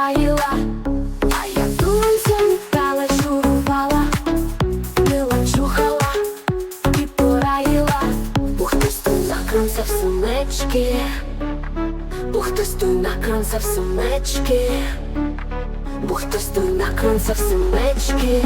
країла, а я стала, талежурувала, не чухала і пораїла, бо хтось то накронцев сумечки, бо хтось то накронцев сумечки, бо на то в сумечки.